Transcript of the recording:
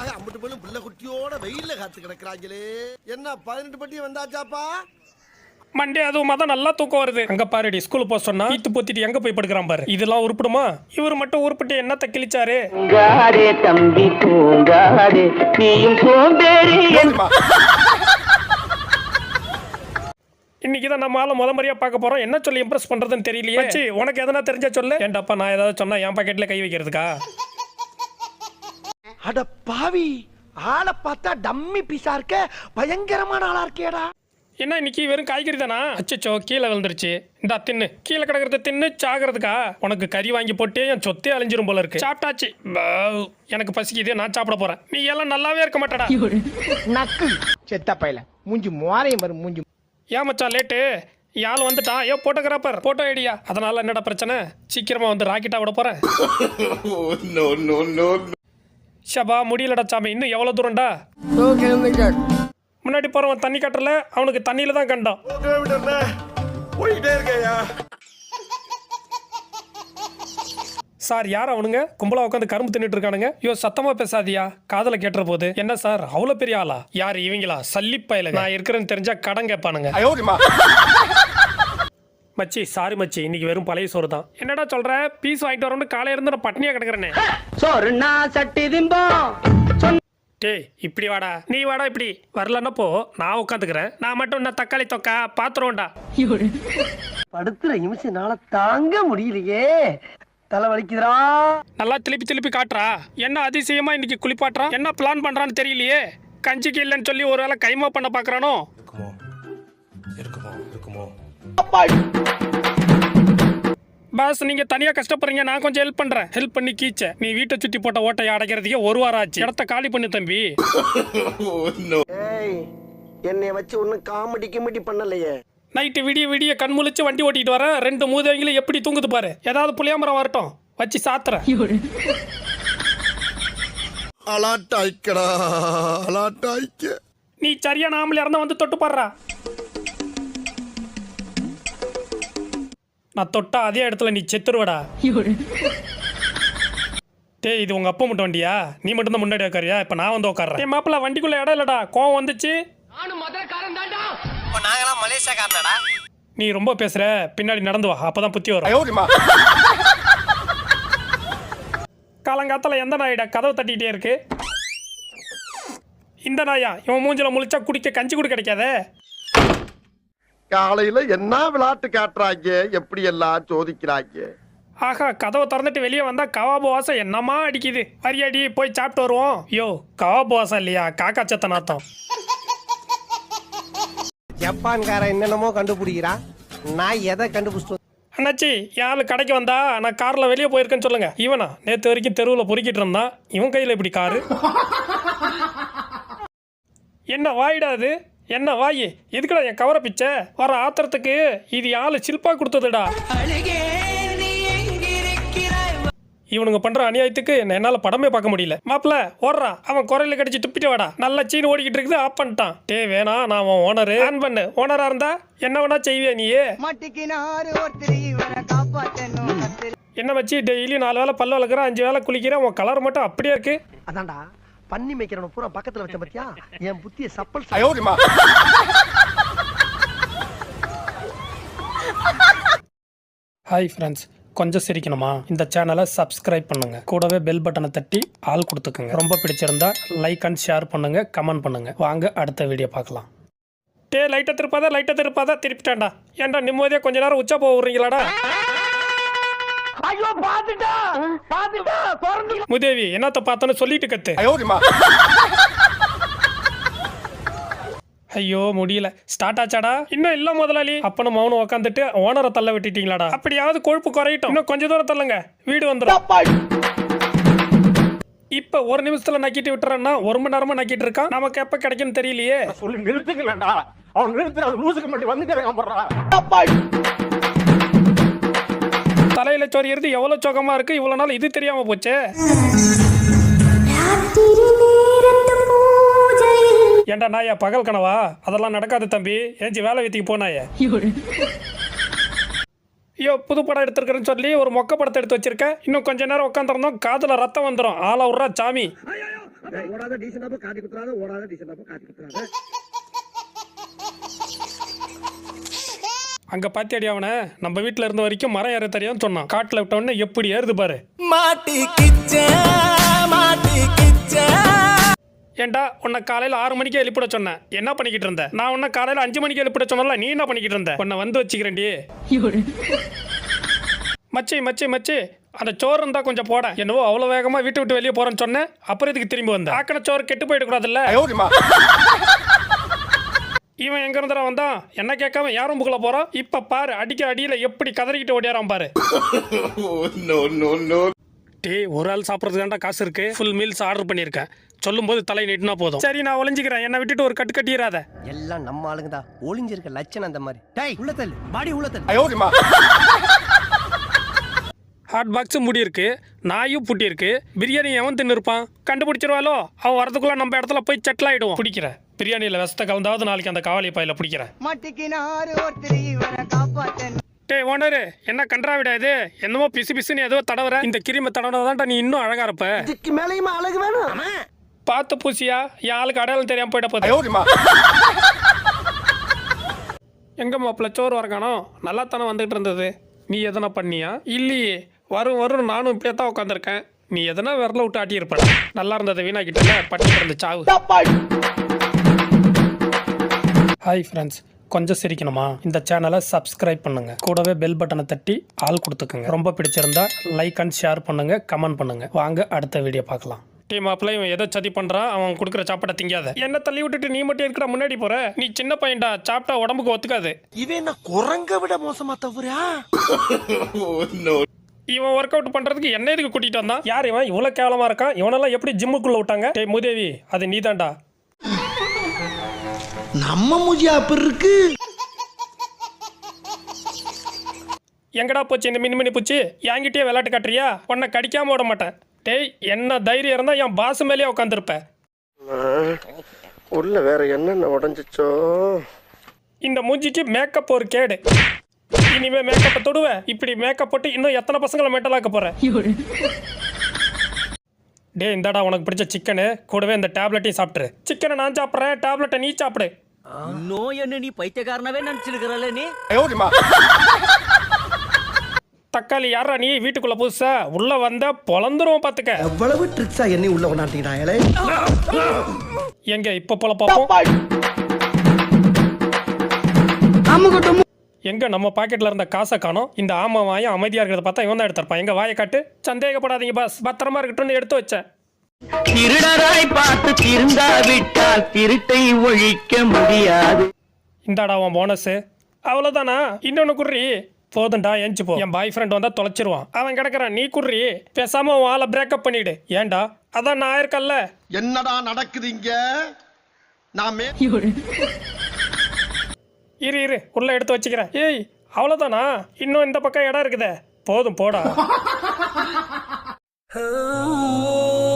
அம்பிட்டு போலும் பிள்ளை குட்டியோட வெயில்ல காத்து கிடக்குறாங்களே. என்ன பதினெட்டு பட்டி வந்தாச்சாப்பா? மண்டே அதுவும் தான் நல்லா தூக்கம் வருது. அங்க பாருடி ஸ்கூல் போக சொன்னா ஈத்து பொத்திட்டு எங்க போய் படுக்கிறான் பாரு. இதெல்லாம் உருப்பிடுமா? இவர் மட்டும் உருப்பிட்டு என்னத்த கிழிச்சாரு? தூங்காதே தம்பி தூங்காதே நீயும் சோம்பேறி இன்னைக்கு தான் நம்ம ஆள முத முறையா பார்க்க போறோம். என்ன சொல்லி இம்ப்ரெஸ் பண்றதுன்னு தெரியலையே. உனக்கு எதனா தெரிஞ்சா சொல்லு. ஏன்டாப்பா நான் ஏதாவது சொன்னா என் பாக்கெட்ல கை வைக்கிறதுக்கா? அட பாவி ஆளை பார்த்தா டம்மி பீஸா இருக்க பயங்கரமான ஆளா இருக்கேடா. என்ன இன்னைக்கு வெறும் காய்கறி தானா? அச்சச்சோ கீழே விழுந்துருச்சு. இந்தா தின்னு. கீழே கிடக்கிறத தின்னு சாகிறதுக்கா? உனக்கு கறி வாங்கி போட்டு என் சொத்தே அழிஞ்சிரும் போல இருக்கு. சாப்பிட்டாச்சு. எனக்கு பசிக்குது நான் சாப்பிட போறேன். நீ எல்லாம் நல்லாவே இருக்க மாட்டடா. நக்கு. செத்த பையல. மூஞ்சி மோரையும் வரும் மூஞ்சி ஏன் மச்சான் லேட்டு. யாழ் வந்துட்டான் ஏ போட்டோகிராஃபர். Photo idea. அதனால என்னடா பிரச்சனை? சீக்கிரமா வந்து ராக்கெட்டா விட போறேன். ஷபா முடியலடா சாமி இன்னும் எவ்வளவு தூரம்டா? முன்னாடி போறவன் தண்ணி கட்டல அவனுக்கு தண்ணியில தான் கண்டான். சார் யார் அவனுங்க? கும்பலா உட்காந்து கரும்பு தின்னுட்டு இருக்கானுங்க. ஐயோ சத்தமா பேசாதியா? காதல கேட்டுற போது. என்ன சார் அவ்வளவு பெரிய ஆளா? யார் இவங்களா? சல்லிப்பயல நான் இருக்கிறேன்னு தெரிஞ்சா கடன் கேட்பானுங்க. மச்சி சாரி மச்சி இன்னைக்கு வெறும் பழைய சோறு தான். என்னடா சொல்ற? பீஸ் வாங்கிட்டு வரணும்னு காலையில இருந்து நான் பட்னியா கிடக்குறேனே. சொர்ணா சட்டி திம்பம். டேய் இப்படி வாடா. நீ வாடா இப்படி. வரலன்னா போ. நான் உட்காந்துக்கிறேன் நான் மட்டும் என்ன தக்காளி தொக்கா? பாத்துருவோம்டா. படுத்துற நிமிஷம்னால தாங்க முடியலையே. தலை வலிக்குதுடா. நல்லா திருப்பி திருப்பி காட்டுறா. என்ன அதிசயமா இன்னைக்கு குளிப்பாட்டுறா என்ன பிளான் பண்றான்னு தெரியலையே. கஞ்சிக்கு இல்லைன்னு சொல்லி ஒருவேளை கைமா பண்ண பாக்குறானோ? பாஸ் நீங்க தனியா கஷ்டப்படுறீங்க நான் கொஞ்சம் ஹெல்ப் பண்றேன். ஹெல்ப் பண்ணி கீச்ச. நீ வீட்டை சுத்தி போட்ட ஓட்டையை அடைக்கிறதுக்கே ஒரு வாரம் ஆச்சு. இடத்த காலி பண்ணு தம்பி. ஏய் என்னை வச்சு ஒன்னும் காமெடி கிமெடி பண்ணலையே. நைட்டு விடிய விடிய கண் முழிச்சு வண்டி ஓட்டிட்டு வர ரெண்டு மூதவங்களும் எப்படி தூங்குது பாரு. ஏதாவது புளியாமரம் வரட்டும். வச்சு சாத்துறேன். அலாட்டாய்க்கடா அலாட்டாய்க்க. நீ சரியான ஆம்பளை இருந்தா வந்து தொட்டு பாடுறா நான் தொட்டா அதே இடத்துல நீ செத்துருவடா. டேய் இது உங்க அப்பா மட்டும் வண்டியா? நீ மட்டும் தான் முன்னாடி உட்காரியா இப்ப நான் வந்து உட்கார்றேன் என் மாப்பிள்ள வண்டிக்குள்ள இடம் இல்லடா. கோவம் வந்துச்சு. நீ ரொம்ப பேசுற. பின்னாடி நடந்து வா. அப்பதான் புத்தி வரும். காலங்காத்தால எந்த நாயிடா? கதவை தட்டிக்கிட்டே இருக்கு. இந்த நாயா? இவன் மூஞ்சில முழிச்சா குடிக்க கஞ்சி கூட கிடைக்காதே. காலையில என்ன விளையாட்டு காட்டுறாங்க? எப்படி எல்லாம் சோதிக்கிறாங்க? ஆஹா கதவை திறந்துட்டு வெளியே வந்தா கவாபு வாசம் என்னமா அடிக்குது? அரியாடி போய் சாப்பிட்டு வருவோம். யோ கவாபு வாசம் இல்லையா? காக்கா சத்த நாத்தம் ஜப்பான்காரன் என்னென்னமோ கண்டுபிடிக்கிறான். நான் எதை கண்டுபிடிச்சிட்டு அண்ணாச்சி யாரு கடைக்கு வந்தா நான் கார்ல வெளியே போயிருக்கேன்னு சொல்லுங்க. இவனா? நேத்து வரைக்கும் தெருவில் பொறுக்கிட்டு இருந்தான். இவன் கையில இப்படி காரு? என்ன வாயிடா அது? என்ன வாயி? எதுக்குடா என் கவரை பிச்சை? வர ஆத்திரத்துக்கு இது ஆளு சில்பா கொடுத்ததுடா? இவனுங்க பண்ற அநியாயத்துக்கு என்ன என்னால படமே பார்க்க முடியல. மாப்பிள ஓடுறா. அவன் குறையில கடிச்சு துப்பிட்டு வாடா. நல்ல சீன் ஓடிக்கிட்டு இருக்குது ஆஃப் பண்ணிட்டான். டே வேணா நான் அவன் ஓனரு. ஆன் பண்ணு. ஓனரா இருந்தா என்ன வேணா செய்வியா கத்திரி என்ன வச்சு டெய்லி நாலு வேளை பல்ல வளர்க்குறேன் அஞ்சு வேளை குளிக்கிறேன் உன் கலர் மட்டும் அப்படியே இருக்கு. அதான்டா. பண்ணி மேய்க்கிறவன பூரா பக்கத்துல வச்ச பத்தியா? என் புத்திய சப்பல் ஹாய் ஃப்ரெண்ட்ஸ் கொஞ்சம் சிரிக்கணுமா? இந்த சேனலை சப்ஸ்கிரைப் பண்ணுங்க. கூடவே பெல் பட்டனை தட்டி ஆள் கொடுத்துக்கோங்க. ரொம்ப பிடிச்சிருந்தா லைக் அண்ட் ஷேர் பண்ணுங்க கமெண்ட் பண்ணுங்க. வாங்க அடுத்த வீடியோ பார்க்கலாம். டே லைட்டை திருப்பாதா லைட்டை திருப்பாதா திருப்பிட்டான்டா. ஏன்டா நிம்மதியாக கொஞ்ச நேரம் உச்சா போக விட்றீங்களாடா? ஐயோ பாத்துட்டா பாத்துட்டா திறந்து முதேவி என்னத்த பார்த்தோன்னு சொல்லிட்டு கத்து. ஐயோ முடியல. ஸ்டார்ட் ஆச்சாடா? இன்னும் இல்ல முதலாளி. அப்ப நம்ம அவனு உக்காந்துட்டு ஓனரை தள்ள விட்டுட்டீங்களாடா. அப்படியாவது கொழுப்பு குறையட்டும். இன்னும் கொஞ்ச தூரம் தள்ளுங்க. வீடு வந்துடும் இப்ப ஒரு நிமிஷத்துல நக்கிட்டு விட்டுறேன்னா ஒரு மணி நேரமா நக்கிட்டு இருக்கான். நமக்கு எப்ப கிடைக்கும்னு தெரியலையே. சொல்லி நிறுத்துக்கலடா அவன் நிறுத்துற அது லூசுக்கு மட்டும் வந்துட்டு தலையில சொரியறது எவ்வளவு சுகமா இருக்கு? இவ்வளவு நாள் இது தெரியாம போச்சே. ஏன்டா நாயா பகல் கனவா? அதெல்லாம் நடக்காது தம்பி. ஏஞ்சி வேலை வீட்டுக்கு போனாயே ஐயோ புது படம் எடுத்திருக்கிறேன்னு சொல்லி ஒரு மொக்க படத்தை எடுத்து வச்சிருக்கேன். இன்னும் கொஞ்ச நேரம் உட்காந்துருந்தோம் காதுல ரத்தம் வந்துடும் ஆளா விட்றா சாமி. அங்க பாத்தியாடி அவனை? நம்ம வீட்டுல இருந்த வரைக்கும் மரம் ஏற தெரியாதுன்னு சொன்னான். காட்டுல விட்ட எப்படி ஏறுது பாரு. மாட்டி மாட்டி ஏன்டா உன்னை காலையில ஆறு மணிக்கு எழுப்பிட சொன்னேன். என்ன பண்ணிக்கிட்டு இருந்த? நான் உன்னை காலையில அஞ்சு மணிக்கு எழுப்பிட சொன்னல நீ என்ன பண்ணிக்கிட்டு இருந்த? உன்னை வந்து வச்சுக்கிறேன்டி. மச்சி மச்சி மச்சி அந்த சோறு இருந்தா கொஞ்சம் போட. என்னவோ அவ்வளோ வேகமா வீட்டு விட்டு வெளியே போறேன்னு சொன்னேன். அப்புறம் இதுக்கு திரும்பி வந்தேன் ஆக்கின சோறு கெட்டு போயிடக்கூடாதுல்ல? இவன் எங்க இருந்தா வந்தான்? என்ன கேட்காம யாரும் புகழ போறான் இப்ப பாரு அடிக்கிற அடியில எப்படி கதறிக்கிட்டு ஓடியாரான் பாரு. டேய் ஒரு ஆள் சாப்பிட்றதுக்காண்டா காசு இருக்கு. ஃபுல் மீல்ஸ் ஆர்டர் பண்ணியிருக்கேன். சொல்லும்போது தலை நீட்டினா போதும். சரி நான் ஒளிஞ்சிக்கிறேன். என்னை விட்டுட்டு ஒரு கட்டு கட்டிடாத எல்லாம் நம்ம ஆளுங்க தான் ஒளிஞ்சிருக்க லட்சணம் அந்த மாதிரி. டேய் உள்ள தள்ளு. பாடி உள்ள தள்ளு. ஹாட் பாக்ஸ் முடி இருக்கு நாயும் புட்டி இருக்கு பிரியாணி எவன் தின்னு இருப்பான் கண்டுபிடிச்சிருவாளோ? அவன் வரதுக்குள்ள நம்ம இடத்துல போய் செட்டில் ஆயிடுவோம். பிடிக்கிறேன். பிரியாணியில் விஷத்தை கலந்தாவது நாளைக்கு அந்த காவலி பையில பிடிக்கிறேன். மாட்டிக்கினாரு ஒருத்தர் இவரை டேய் ஓனரு என்ன கன்றாவிடா இது? என்னமோ பிசு பிசுன்னு ஏதோ தடவுற. இந்த கிருமி தடவுனதான்டா நீ இன்னும் அழகா இருப்ப. இதுக்கு மேலேயுமா அழகு வேணும். பார்த்து பூசியா? என் ஆளுக்கு அடையாளம் தெரியாம போயிட போகுது. எங்க மாப்பிள்ள சோறு வரக்கானோ நல்லா தானே வந்துகிட்டு இருந்தது. நீ எதனா பண்ணியா? இல்லையே. வரும் வரும் நானும் இப்படியே தான் உட்காந்துருக்கேன் நீ எதனா விரல விட்டு ஆட்டியிருப்ப நல்லா இருந்ததை வீணாக்கிட்டல பட்டி கிடந்து சாவு ஹாய் ஃப்ரெண்ட்ஸ் கொஞ்சம் சிரிக்கணுமா? இந்த சேனலை சப்ஸ்கிரைப் பண்ணுங்க. கூடவே பெல் பட்டனை தட்டி ஆள் கொடுத்துக்கோங்க. ரொம்ப பிடிச்சிருந்தா லைக் அண்ட் ஷேர் பண்ணுங்க கமெண்ட் பண்ணுங்க. வாங்க அடுத்த வீடியோ பார்க்கலாம். டீ மாப்பிள்ள இவன் எதை சதி பண்றான் அவன் கொடுக்குற சாப்பாடை திங்காத. என்ன தள்ளி விட்டுட்டு நீ மட்டும் இருக்கிற முன்னாடி போற? நீ சின்ன பையன்டா சாப்பிட்டா உடம்புக்கு ஒத்துக்காது. இவன் என்ன குரங்க விட மோசமா தவறா? இவன் ஒர்க் அவுட் பண்றதுக்கு என்ன எதுக்கு கூட்டிட்டு வந்தான்? யார் இவன்? இவ்வளவு கேவலமா இருக்கான். இவனெல்லாம் எப்படி ஜிம்முக்குள்ள விட்டாங்க? டேய் மூதேவி அது நீதான்டா. நம்ம மூஜியா அப்படி இருக்கு. எங்கடா போச்சு இந்த மின்மினி பூச்சி? என்கிட்டயே விளையாட்டு காட்டுறியா? உன்னை கடிக்காம விட மாட்டேன். டேய் என்ன தைரியம் இருந்தா என் பாசு மேலேயே உட்காந்துருப்ப உள்ள வேற என்னென்ன உடஞ்சிச்சோ. இந்த மூஞ்சிக்கு மேக்கப் ஒரு கேடு. இனிமே மேக்கப்பை தொடுவ இப்படி மேக்கப் போட்டு இன்னும் எத்தனை பசங்களை மெட்டலாக்க போற டேய் இந்தாடா உனக்கு பிடிச்ச சிக்கனு கூடவே இந்த டேப்லெட்டையும் சாப்பிட்ரு சிக்கனை நான் சாப்பிட்றேன். டேப்லெட்டை நீ சாப்பிடு. நோய் என்ன நீ பைத்தியக்காரனவே நினைச்சிருக்கிறல்ல நீ? தக்காளி யாரா நீ? வீட்டுக்குள்ள புதுசா? உள்ள வந்த பொழந்துரும் பாத்துக்க. எவ்வளவு ட்ரிக்ஸா என்னை உள்ள கொண்டாட்டிக்கிட்டாங்களே எங்க இப்ப போல பாப்போம். எங்க நம்ம பாக்கெட்ல இருந்த காசை காணோம். இந்த ஆமா வாயம் அமைதியா இருக்கிறத பார்த்தா இவன் தான் எடுத்திருப்பான். எங்க வாயை காட்டு? சந்தேகப்படாதீங்க பாஸ் பத்திரமா இருக்கட்டும்னு எடுத்து வச்சேன். திருடராய் பார்த்து திருந்தாவிட்டால் திருட்டை ஒழிக்க முடியாது. இந்தாடா உன் போனஸ் அவ்வளோதானா இன்னொன்று குர்ரி போதும்டா எஞ்சி போ. என் பாய் ஃப்ரெண்ட் வந்தா தொலைச்சிருவான். அவன் கிடக்குறான் நீ குர்ரி பேசாம உன் ஆளை பிரேக்கப் பண்ணிடு. ஏன்டா? அதான் நான் இருக்கல்ல. என்னடா நடக்குது இங்க? நான் மே இரு இரு. உள்ள எடுத்து வச்சுக்கிறேன். ஏய் அவ்வளோதானா இன்னும் இந்த பக்கம் இடம் இருக்குதே. போதும் போடா.